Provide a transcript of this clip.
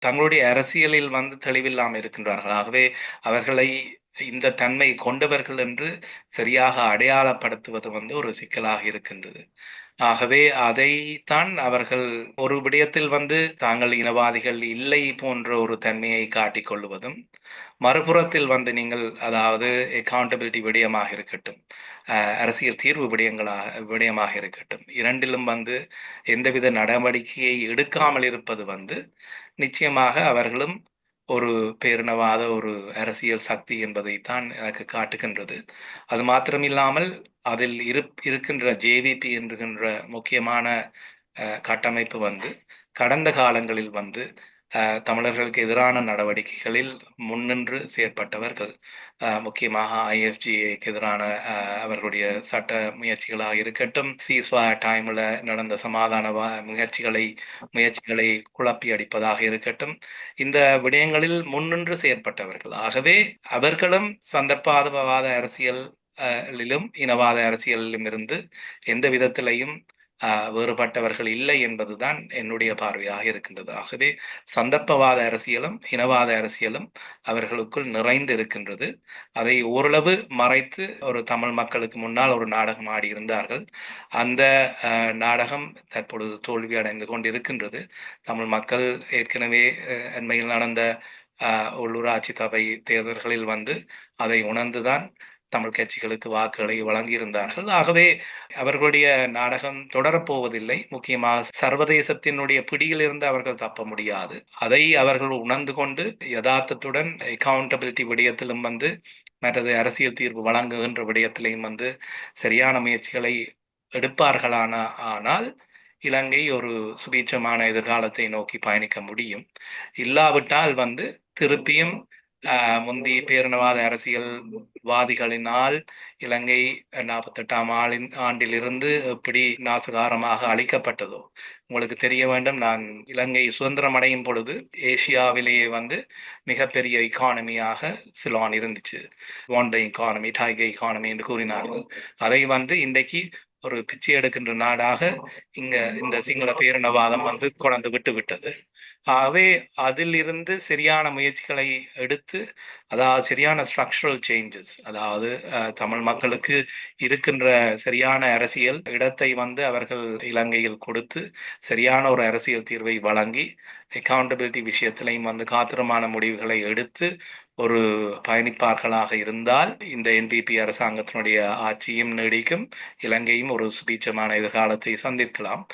தங்களுடைய அரசியலில் வந்து தெளிவில்லாமல் இருக்கின்றார்கள். ஆகவே அவர்களை இந்த தன்மை கொண்டவர்கள் என்று சரியாக அடையாளப்படுத்துவது வந்து ஒரு சிக்கலாக இருக்கின்றது. ஆகவே அதைத்தான் அவர்கள் ஒரு விடயத்தில் வந்து தாங்கள் இனவாதிகள் இல்லை போன்ற ஒரு தன்மையை காட்டிக்கொள்வதும் மறுபுறத்தில் வந்து நீங்கள் அதாவது அக்கௌண்டபிலிட்டி விடயமாக இருக்கட்டும் அஹ், அரசியல் தீர்வு விடயங்களாக விடயமாக இருக்கட்டும் இரண்டிலும் வந்து எந்தவித நடவடிக்கையை எடுக்காமல் இருப்பது வந்து நிச்சயமாக அவர்களும் ஒரு பேரினவாத ஒரு அரசியல் சக்தி என்பதைத்தான் எனக்கு காட்டுகின்றது. அது மாத்திரமில்லாமல் அதில் இரு இருக்கின்ற ஜேவிபி என்கின்ற முக்கியமான அஹ், கட்டமைப்பு வந்து கடந்த காலங்களில் வந்து தமிழர்களுக்கு எதிரான நடவடிக்கைகளில் முன்னின்று செயற்பட்டவர்கள். முக்கியமாக ஐஎஸ்ஜிஏக்கு எதிரான அஹ், அவர்களுடைய சட்ட முயற்சிகளாக இருக்கட்டும் சீஸ்வா டைமில் நடந்த சமாதான வா- முயற்சிகளை முயற்சிகளை குழப்பி அடிப்பதாக இருக்கட்டும் இந்த விடயங்களில் முன்னின்று செயற்பட்டவர்கள். ஆகவே அவர்களும் சந்தர்ப்பாதவாத அரசியல் அஹ், இனவாத அரசியலிலும் இருந்து எந்த விதத்திலையும் வேறுபட்டவர்கள் இல்லை என்பதுதான் என்னுடைய பார்வையாக இருக்கின்றது. ஆகவே சந்தர்ப்பவாத அரசியலும் இனவாத அரசியலும் அவர்களுக்குள் நிறைந்து இருக்கின்றது அதை ஓரளவு மறைத்து ஒரு தமிழ் மக்களுக்கு முன்னால் ஒரு நாடகம் ஆடியிருந்தார்கள் அந்த நாடகம் தற்பொழுது தோல்வி அடைந்து கொண்டிருக்கின்றது. தமிழ் மக்கள் ஏற்கனவே அஹ், அண்மையில் நடந்த அஹ், உள்ளூராட்சி சபை தேர்தல்களில் வந்து அதை உணர்ந்துதான் தமிழ் கட்சிகளுக்கு வாக்குகளை வழங்கியிருந்தார்கள். ஆகவே அவர்களுடைய நாடகம் தொடரப்போவதில்லை முக்கியமாக சர்வதேசத்தினுடைய பிடியில் இருந்து அவர்கள் தப்ப முடியாது. அதை அவர்கள் உணர்ந்து கொண்டு யதார்த்தத்துடன் அக்கௌண்டபிலிட்டி விடயத்திலும் வந்து மற்றது அரசியல் தீர்வு வழங்குகின்ற விடயத்திலையும் வந்து சரியான முயற்சிகளை எடுப்பார்களான ஆனால் இலங்கை ஒரு சுபீட்சமான எதிர்காலத்தை நோக்கி பயணிக்க முடியும். இல்லாவிட்டால் வந்து திருப்பியும் முந்தி பேரினவாத அரசியல்வாதிகளினால் இலங்கை நாற்பத்தெட்டாம் ஆளின் ஆண்டிலிருந்து எப்படி நாசகாரமாக அழிக்கப்பட்டதோ? உங்களுக்கு தெரிய வேண்டும் நான் இலங்கை சுதந்திரம் அடையும் பொழுது ஏசியாவிலேயே வந்து மிகப்பெரிய இக்கானமியாக சிலான் இருந்துச்சு. வாண்ட இக்கானமி டைகர் இக்கானமி என்று கூறினார்கள். அதை வந்து இன்றைக்கு ஒரு பிச்சை எடுக்கின்ற நாடாக இங்க இந்த சிங்கள பேரினவாதம் வந்து கொண்டு விட்டு விட்டது. ஆகவே அதிலிருந்து சரியான முயற்சிகளை எடுத்து அதாவது சரியான ஸ்ட்ரக்சரல் சேஞ்சஸ் அதாவது தமிழ் மக்களுக்கு இருக்கின்ற சரியான அரசியல் இடத்தை வந்து அவர்கள் இலங்கையில் கொடுத்து சரியான ஒரு அரசியல் தீர்வை வழங்கி அக்கௌண்டபிலிட்டி விஷயத்திலையும் வந்து காத்திரமான முடிவுகளை எடுத்து ஒரு பயணிப்பார்களாக இருந்தால் இந்த என்பிபி அரசாங்கத்தினுடைய ஆட்சியும் நீடிக்கும் இலங்கையும் ஒரு சுபீட்சமான எதிர்காலத்தை சந்திக்கலாம்.